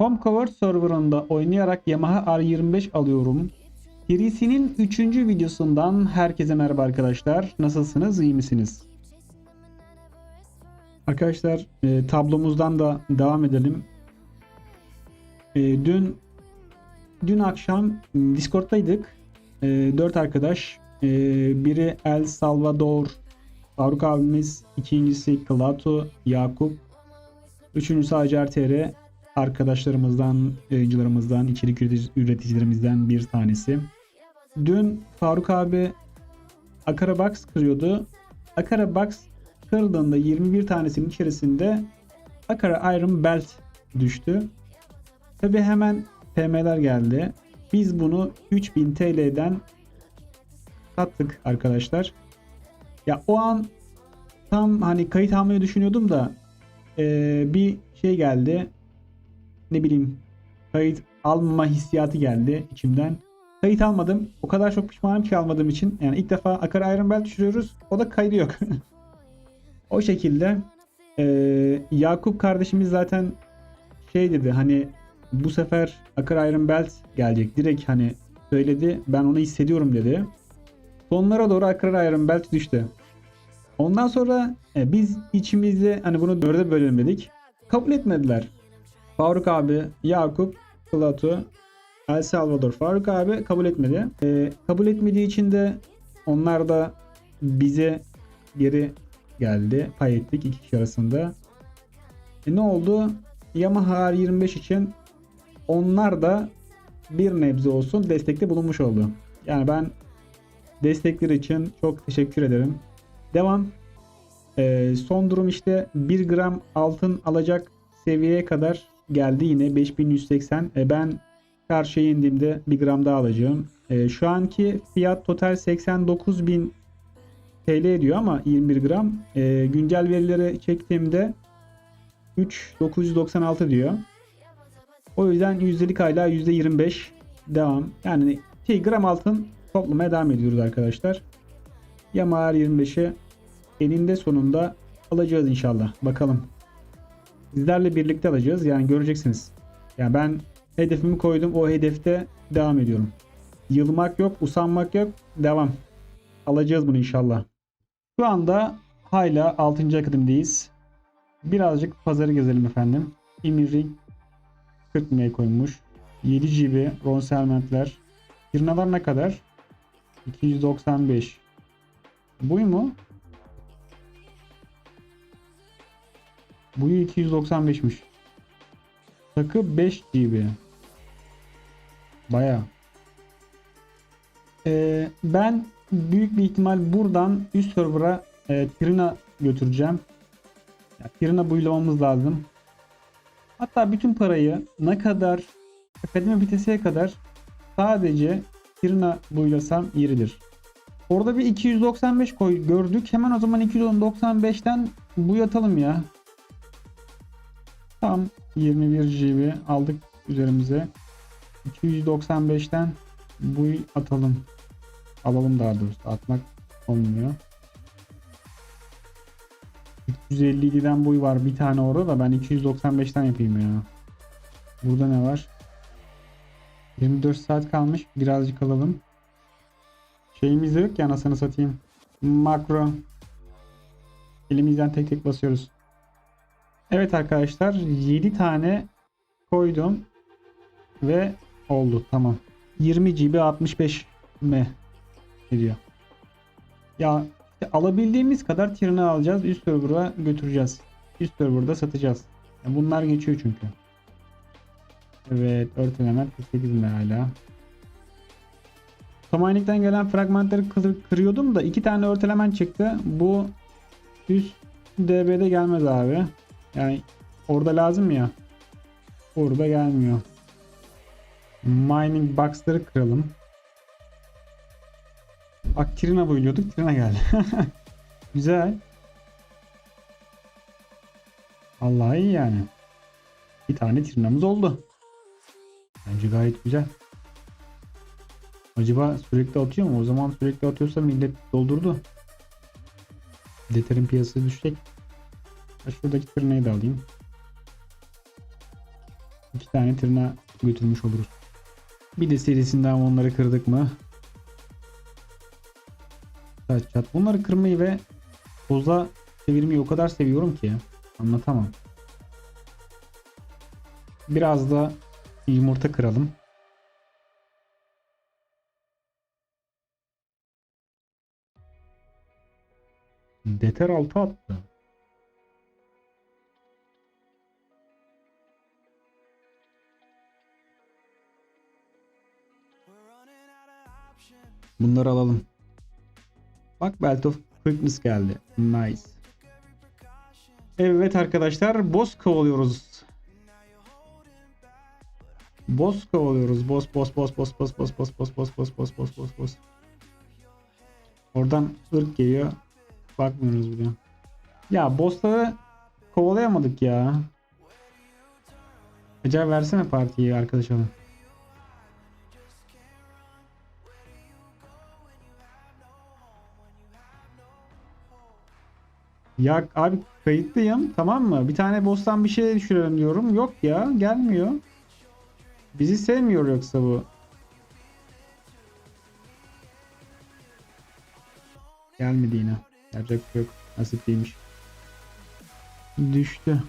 Homecover serverında oynayarak Yamaha R25 alıyorum. Serisinin 3. videosundan herkese merhaba arkadaşlar. Nasılsınız? iyi misiniz? Arkadaşlar e, tablomuzdan da devam edelim. E, dün dün akşam Discord'daydık. E, 4 arkadaş. E, biri El Salvador, Faruk abimiz, ikincisi Klato, Yakup, üçüncüsü Acar TR arkadaşlarımızdan, yayıncılarımızdan, içerik üretici- üreticilerimizden bir tanesi. Dün Faruk abi Akara Box kırıyordu. Akara Box kırıldığında 21 tanesinin içerisinde Akara Iron Belt düştü. Tabi hemen TM'ler geldi. Biz bunu 3000 TL'den sattık arkadaşlar. Ya o an tam hani kayıt almayı düşünüyordum da eee, bir şey geldi. Ne bileyim kayıt almama hissiyatı geldi içimden. Kayıt almadım. O kadar çok pişmanım ki almadığım için. Yani ilk defa Akar Iron Belt düşürüyoruz. O da kaydı yok. o şekilde eee, Yakup kardeşimiz zaten şey dedi hani bu sefer Akar Iron Belt gelecek. Direkt hani söyledi. Ben onu hissediyorum dedi. Sonlara doğru Akar Iron Belt düştü. Ondan sonra e, biz içimizde hani bunu dörde bölelim dedik. Kabul etmediler. Faruk abi, Yakup, Plato, El Salvador Faruk abi kabul etmedi. E, kabul etmediği için de onlar da bize geri geldi. Pay ettik iki kişi arasında. E, ne oldu? Yamaha R25 için onlar da bir nebze olsun destekte bulunmuş oldu. Yani ben destekleri için çok teşekkür ederim. Devam. Ee, son durum işte 1 gram altın alacak seviyeye kadar geldi yine 5180. E, ben karşıya indiğimde 1 gram daha alacağım. E, şu anki fiyat total 89.000 TL ediyor ama 21 gram. E, güncel verileri çektiğimde 3.996 diyor. O yüzden yüzdelik hala %25 devam. Yani şey, gram altın toplamaya devam ediyoruz arkadaşlar. Yamaha R25'i eninde sonunda alacağız inşallah. Bakalım. Sizlerle birlikte alacağız. Yani göreceksiniz. Yani ben hedefimi koydum. O hedefte devam ediyorum. Yılmak yok, usanmak yok. Devam. Alacağız bunu inşallah. Şu anda hala 6. akademideyiz. Birazcık pazarı gezelim efendim. Imiri 40 liraya koymuş. 7 GB ronselmentler. Firmalar ne kadar? 295. Buy mu? Buyu 295'miş. Takı 5 GB. Baya. Ee, ben büyük bir ihtimal buradan üst server'a e, Trina götüreceğim. Ya, Trina buylamamız lazım. Hatta bütün parayı ne kadar akademi vitesiye kadar sadece Trina buylasam yeridir. Orada bir 295 koy gördük. Hemen o zaman 295'ten bu yatalım ya. Tam 21 GB aldık üzerimize. 295'ten bu atalım. Alalım daha doğrusu. Atmak olmuyor. 357'den boy var bir tane orada da ben 295'ten yapayım ya. Burada ne var? 24 saat kalmış. Birazcık alalım. Şeyimiz yok ya anasını satayım. Makro. Elimizden tek tek basıyoruz. Evet arkadaşlar 7 tane koydum. Ve oldu tamam. 20 GB 65 M ediyor. Ya işte alabildiğimiz kadar tirini alacağız. Üst server'a götüreceğiz. Üst server'da satacağız. Ya bunlar geçiyor çünkü. Evet örteleme 48 mi hala. Tomanik'ten gelen fragmentleri kır- kırıyordum da iki tane örtelemen çıktı. Bu üst DB'de gelmez abi. Yani orada lazım ya. Orada gelmiyor. Mining box'ları kıralım. Bak Trina boyuyorduk. Trina geldi. Güzel. Vallahi iyi yani. Bir tane Trina'mız oldu. Bence gayet güzel. Acaba sürekli atıyor mu? O zaman sürekli atıyorsa millet doldurdu. Deterin piyasası düşecek. Ha, Şuradaki tırnayı da alayım. İki tane tırnağı götürmüş oluruz. Bir de serisinden onları kırdık mı? Çat çat. Bunları kırmayı ve boza çevirmeyi o kadar seviyorum ki anlatamam. Biraz da yumurta kıralım. Deter altı attı. Bunları alalım. Bak Belt of Quickness geldi. Nice. Evet arkadaşlar boss kovalıyoruz. Boss kovalıyoruz. Boss boss boss boss boss boss boss boss boss boss boss boss boss boss. Oradan ırk geliyor. Bakmıyoruz bile. Ya bossları kovalayamadık ya. Acaba versene partiyi arkadaşa. Ya abi kayıtlıyım tamam mı? Bir tane boss'tan bir şey düşürelim diyorum. Yok ya gelmiyor. Bizi sevmiyor yoksa bu. Gelmedi yine. Yapacak şey yok. Nasip değilmiş. Düştü.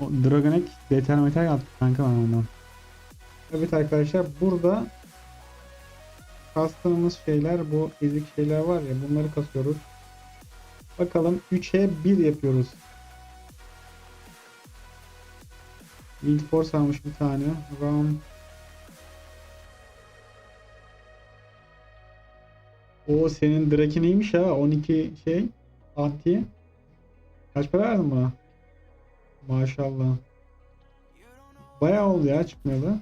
O Dragonek Deter Metal yaptı kanka ben ondan. Evet arkadaşlar burada kastığımız şeyler bu ezik şeyler var ya bunları kasıyoruz. Bakalım 3'e 1 yapıyoruz. Wind Force almış bir tane. Ram. O senin Draki neymiş ha? 12 şey. Anti. Kaç para verdin buna? Maşallah. Bayağı oldu ya çıkmayalı.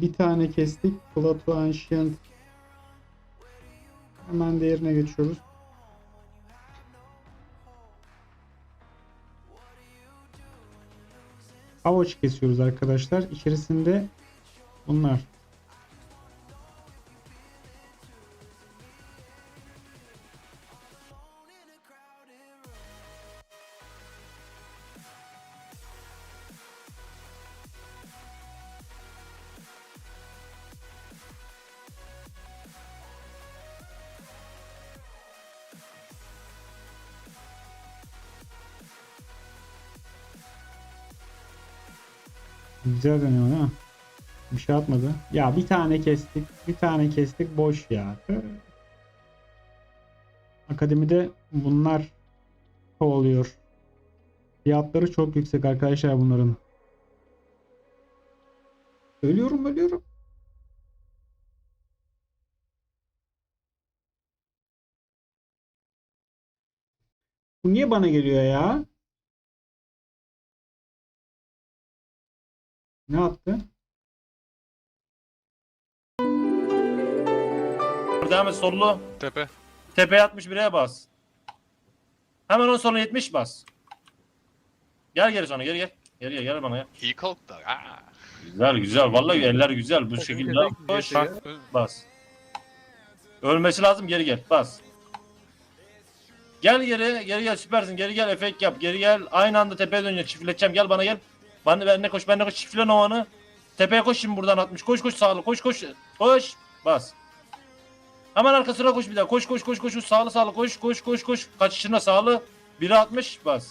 Bir tane kestik. Plato Ancient. Hemen diğerine geçiyoruz. Avaç kesiyoruz arkadaşlar. İçerisinde bunlar. Güzel dönüyor değil mi? Bir şey atmadı. Ya bir tane kestik. Bir tane kestik. Boş ya. Akademide bunlar kovalıyor. Fiyatları çok yüksek arkadaşlar bunların. Ölüyorum ölüyorum. Bu niye bana geliyor ya? Ne yaptı? Devam et sollu. Tepe. Tepeye 61'e bas. Hemen on sonra 70 bas. Gel geri sonra geri gel. Geri gel gel bana ya. İyi kalktı. Aa. Güzel güzel vallahi eller güzel bu şekilde koş bas. Ölmesi lazım geri gel bas. Gel geri geri gel süpersin geri gel efekt yap geri gel aynı anda tepeye dönecek çiftleteceğim gel bana gel. Bana ben ne koş ben ne koş. Çiftle novanı. Tepeye koş şimdi buradan 60 koş koş sağlı. Koş koş. Koş. Bas. Hemen arkasına koş bir daha. Koş koş koş koş. Sağlı sağlı. Koş koş koş koş. Kaçışına sağlı. 1'e 60 bas.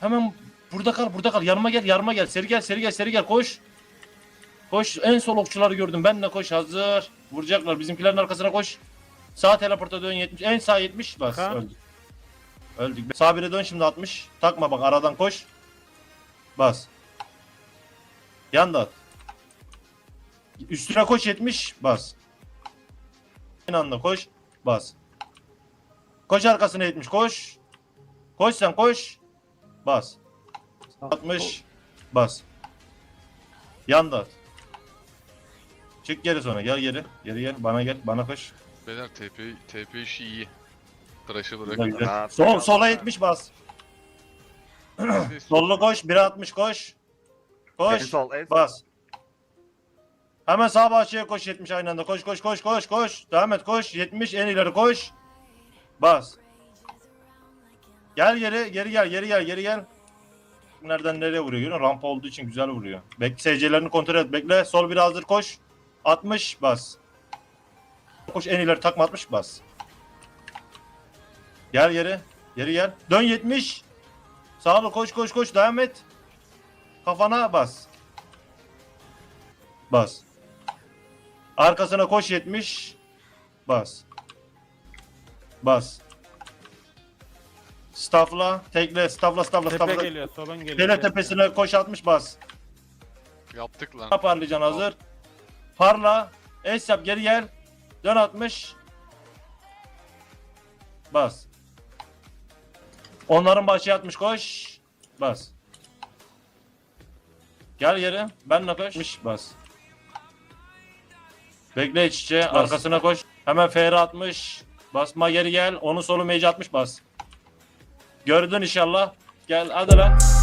Hemen burada kal burada kal. Yanıma gel yanıma gel. Seri gel seri gel seri gel. Koş. Koş. En sol okçuları gördüm. Ben de koş. Hazır. Vuracaklar. Bizimkilerin arkasına koş. Sağ teleporta dön 70 en sağ 70 bas. Öldük. Öldük. Sağ bire dön şimdi 60. Takma bak. Aradan koş. Bas. Yan da at. Üstüne koş 70 bas. Aynı anda koş bas. Koş arkasına 70 koş. Koş sen koş. Bas. 60 bas. Yan da at. Çık geri sonra gel geri. Geri gel bana gel bana koş. Beyler TP, TP işi iyi. Tıraşı Güzel, bırakın. güzel. Sol, kal. sola 70 bas. Sollu koş 1'e 60 koş. En Koş. sol en sol. Bas. Hemen sağ bahçeye koş 70 aynı anda. Koş koş koş koş koş. Devam et koş. 70 en ileri koş. Bas. Gel geri geri gel geri gel geri gel. Nereden nereye vuruyor görüyor musun? Rampa olduğu için güzel vuruyor. Bek SC'lerini kontrol et. Bekle. Sol bir hazır koş. 60 bas. Koş en ileri takma 60 bas. Gel geri. Geri gel. Dön 70. Sağ ol koş koş koş devam et. Kafana bas. Bas. Arkasına koş 70. Bas. Bas. Staffla, tekle, staffla, staffla, Tepe staffla. geliyor, solun geliyor. Tele tepesine koş 60 bas. Yaptık lan. Ne parlayacaksın hazır. Parla. Es yap geri gel. Dön 60. Bas. Onların başı 60 koş. Bas. Gel geri. Benle koş. Bas. Bekle iç içe. Arkasına koş. Hemen FR 60. Basma geri gel. Onun solu mage 60 bas. Gördün inşallah. Gel hadi lan.